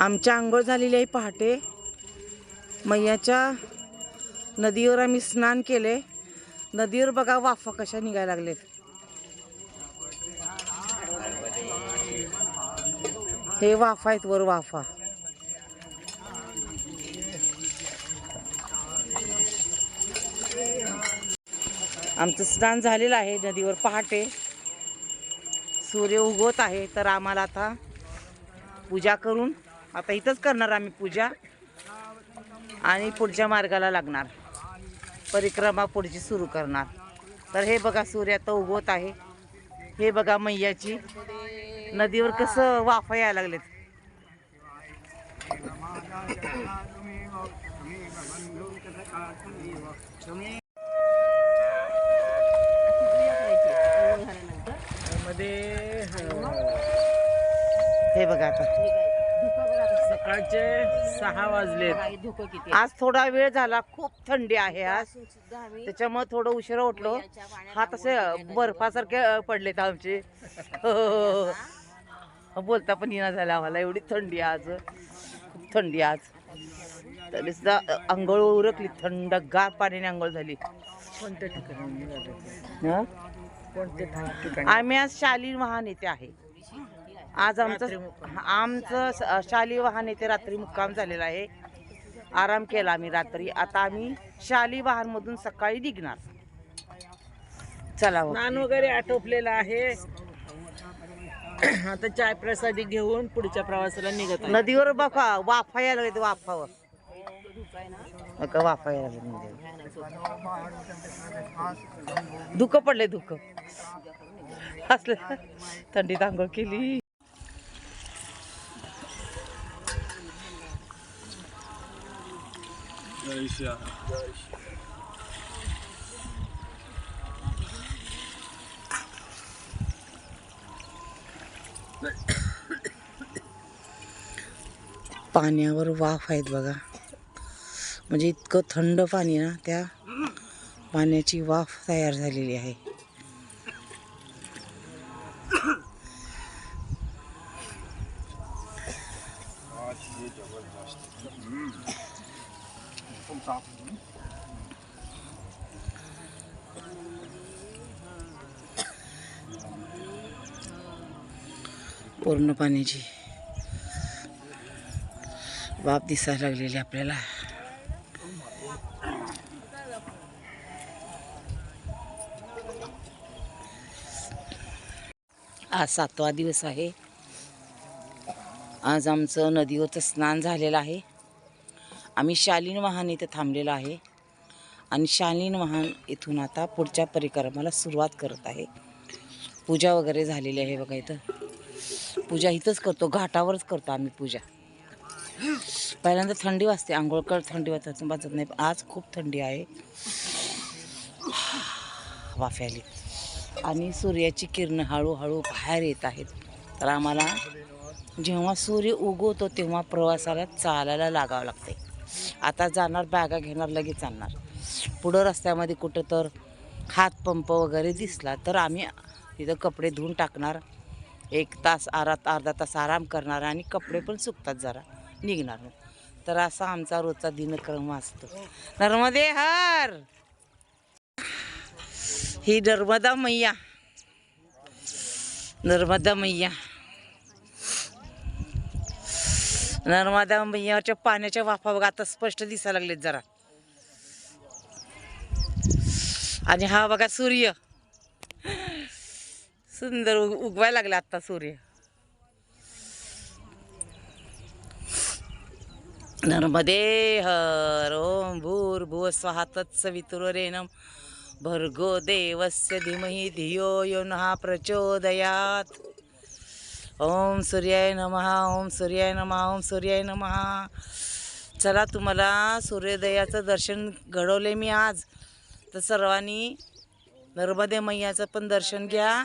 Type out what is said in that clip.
आमच्या आंघोळ झालेली आहे पहाटे. मैयाच्या नदीवर आम्ही स्नान केले. नदीवर बघा वाफा कशा निघायला लागलेत. हे वाफा आहेत वर वाफा. आमचं स्नान झालेलं आहे नदीवर पहाटे. सूर्य उगवत आहे तर आम्हाला आता पूजा करून आता इथंच करणार आम्ही पूजा. आणि पुढच्या मार्गाला लागणार. परिक्रमा पुढची सुरू करणार. तर हे बघा सूर्य आता उगवत आहे. हे बघा मैयाची. नदीवर कसं वाफा यायला लागलेत. हे बघा आता. सकाळचे सहा वाजलेत. आज थोडा वेळ झाला खूप थंडी आहे आज. त्याच्यामुळे थोडं उशिरा उठलो. हात असे बर्फासारखे पडलेत आमचे. बोलता पण येणार झालं आम्हाला. एवढी थंडी आहे आज. खूप थंडी आज. तरी सुद्धा आंघोळ उरकली. थंड गार पाण्याने आंघोळ झाली. कोणत्या ठिकाणी? हं? आम्ही आज शालीन वाहन येथे आहे. आज आमचं आमचं शाली वाहन येथे रात्री मुक्काम झालेला आहे. आराम केला आम्ही रात्री. आता आम्ही शाली वाहन मधून सकाळी निघणार. चला हो. स्नान वगैरे आटोपलेलं आहे. आता चाय प्रसादी घेऊन पुढच्या प्रवासाला निघत. नदीवर बघा वाफा यायला लागले वाफावर. वाफा यायला. धुकं पडले धुकं असलं. थंडीत आंघोळ केली. पाण्यावर वाफ आहेत बघा. म्हणजे इतकं थंड पाणी ना त्या पाण्याची वाफ तयार झालेली आहे. पूर्ण पाण्याची वाफ दिसायला लागलेली आपल्याला. आज सातवा दिवस आहे. आज आमचं नदीवरचं स्नान झालेलं आहे. आम्ही शालीन वाहन इथे थांबलेलं आहे. आणि शालीन वाहन इथून आता पुढच्या परिक्रमाला सुरुवात करत आहे. पूजा वगैरे झालेली आहे बघा इथं. पूजा इथंच करतो घाटावरच करतो आम्ही पूजा. पहिल्यांदा थंडी वाजते आंघोळकर थंडी वाजत वाजत नाही. आज खूप थंडी आहे. वाफे आली आणि सूर्याची किरणं हळूहळू बाहेर येत आहेत. तर आम्हाला जेव्हा सूर्य उगवतो तेव्हा प्रवासाला चालायला लागावं लागते आता जाणार बॅगा घेणार लगेच आणणार पुढं रस्त्यामध्ये कुठं तर हातपंप वगैरे दिसला तर आम्ही तिथं कपडे धुवून टाकणार. एक तास आरात अर्धा तास आराम करणार आणि कपडे पण सुकतात जरा. निघणार. तर असा आमचा रोजचा दिनक्रम असतो. नर्मदे हर! ही नर्मदा मैया. नर्मदा मैया. नर्मदा मैयाच्या पाण्याच्या वाफा बघा आता स्पष्ट दिसायला लागलेत जरा. आणि हा बघा सूर्य. सुंदर उग- उगवायला लागला आता सूर्य. नर्मदे हर ओम भूर्भुव स्वहा तत्सवितुरेनम भर्गो देवस्य धीमहि धियो यो न प्रचोदयात. ओम सूर्याय नमः ओम सूर्याय नमः ओम सूर्याय नमः. चला तुम्हाला सूर्योदयाचं दर्शन घडवले मी आज. तर सर्वांनी नर्मदे मैयाचं पण दर्शन घ्या.